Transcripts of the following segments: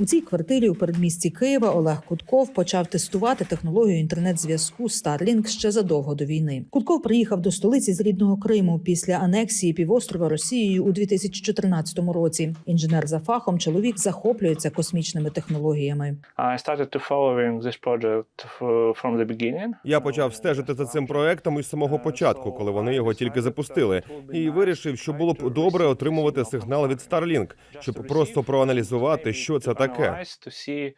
У цій квартирі у передмісті Києва Олег Кутков почав тестувати технологію інтернет-зв'язку Starlink ще задовго до війни. Кутков приїхав до столиці з рідного Криму після анексії півострова Росією у 2014 році. Інженер за фахом чоловік захоплюється космічними технологіями. I started to following this project from the beginning. Я почав стежити за цим проектом із самого початку, коли вони його тільки запустили, і вирішив, що було б добре отримувати сигнал від Starlink, щоб просто проаналізувати, що це таке. Analyze to see uh,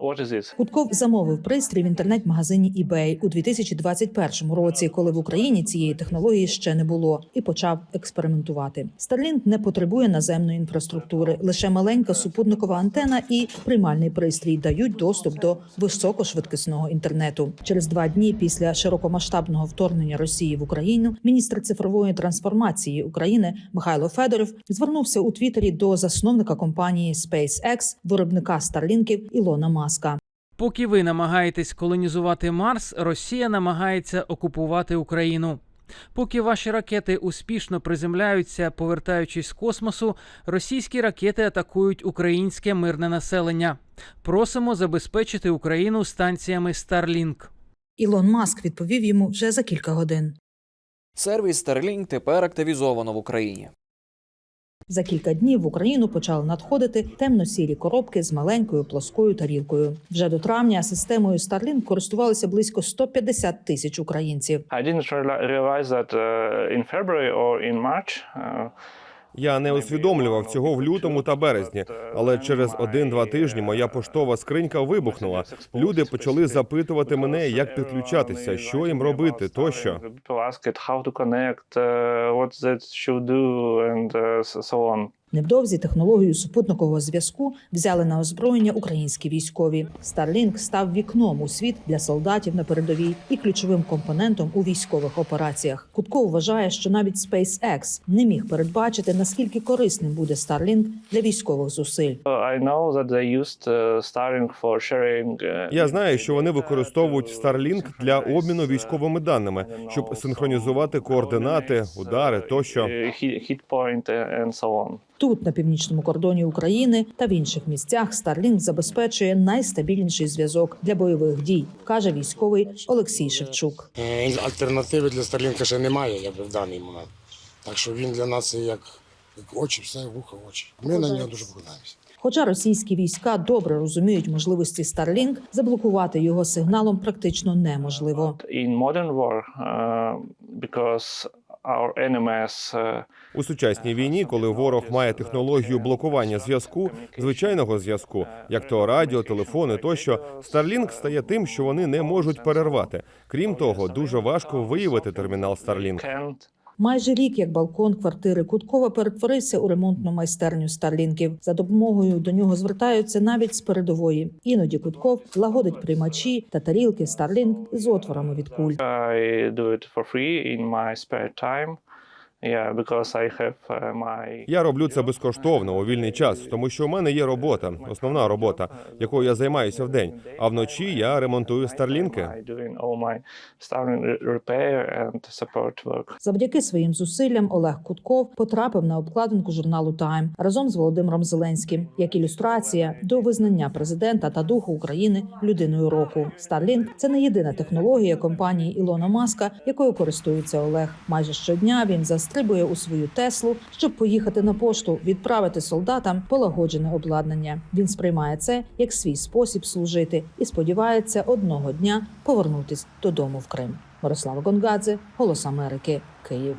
what is this. Кутков замовив пристрій в інтернет-магазині eBay у 2021 році, коли в Україні цієї технології ще не було, і почав експериментувати. Starlink не потребує наземної інфраструктури. Лише маленька супутникова антена і приймальний пристрій дають доступ до високошвидкісного інтернету. Через два дні після широкомасштабного вторгнення Росії в Україну міністр цифрової трансформації України Михайло Федоров звернувся у Твіттері до засновника компанії SpaceX, виробника Старлінків Ілона Маска. Поки ви намагаєтесь колонізувати Марс, Росія намагається окупувати Україну. Поки ваші ракети успішно приземляються, повертаючись з космосу, російські ракети атакують українське мирне населення. Просимо забезпечити Україну станціями Starlink. Ілон Маск відповів йому вже за кілька годин. Сервіс Starlink тепер активізовано в Україні. За кілька днів в Україну почали надходити темно-сірі коробки з маленькою плоскою тарілкою. Вже до травня системою Starlink користувалися близько 150 тисяч українців. I didn't reali- realize that uh, in February or in March. Uh, Я не усвідомлював цього в лютому та березні, але через один-два тижні моя поштова скринька вибухнула. Люди почали запитувати мене, як підключатися, що їм робити, тощо. How to connect, uh, what that. Невдовзі технологію супутникового зв'язку взяли на озброєння українські військові. Starlink став вікном у світ для солдатів на передовій і ключовим компонентом у військових операціях. Кутков вважає, що навіть SpaceX не міг передбачити наскільки корисним буде Starlink для військових зусиль. Uh, uh, Я знаю, що вони використовують Starlink для обміну військовими даними, щоб синхронізувати координати, удари тощо. uh, and so on. Тут, на північному кордоні України та в інших місцях, Starlink забезпечує найстабільніший зв'язок для бойових дій, каже військовий Олексій Шевчук. Е, Альтернативи для Старлінка ще немає, якби в даний момент. Так що він для нас як, як очі, все вуха, очі. Ми на нього дуже покладаємося. Хоча російські війська добре розуміють можливості Starlink, заблокувати його сигналом практично неможливо. In modern war, uh, because У сучасній війні, коли ворог має технологію блокування зв'язку, звичайного зв'язку, як то радіо, телефони тощо, Starlink стає тим, що вони не можуть перервати. Крім того, дуже важко виявити термінал Starlink. Майже рік, як балкон квартири Куткова перетворився у ремонтну майстерню Старлінків. За допомогою до нього звертаються навіть з передової. Іноді Кутков лагодить приймачі та тарілки Starlink з отворами від куль. I do it for free in my spare time. Yeah, because I have uh, my Я роблю це безкоштовно у вільний час, тому що у мене є робота, основна робота, якою я займаюся в день. А вночі я ремонтую старлінки. Завдяки своїм зусиллям Олег Кутков потрапив на обкладинку журналу Тайм разом з Володимиром Зеленським як ілюстрація до визнання президента та духу України людиною року. Starlink – це не єдина технологія компанії Ілона Маска, якою користується Олег. Майже щодня він застрибує у свою Теслу, щоб поїхати на пошту, відправити солдатам полагоджене обладнання. Він сприймає це як свій спосіб служити і сподівається одного дня повернутись додому в Крим. Мирослава Гонгадзе, Голос Америки, Київ.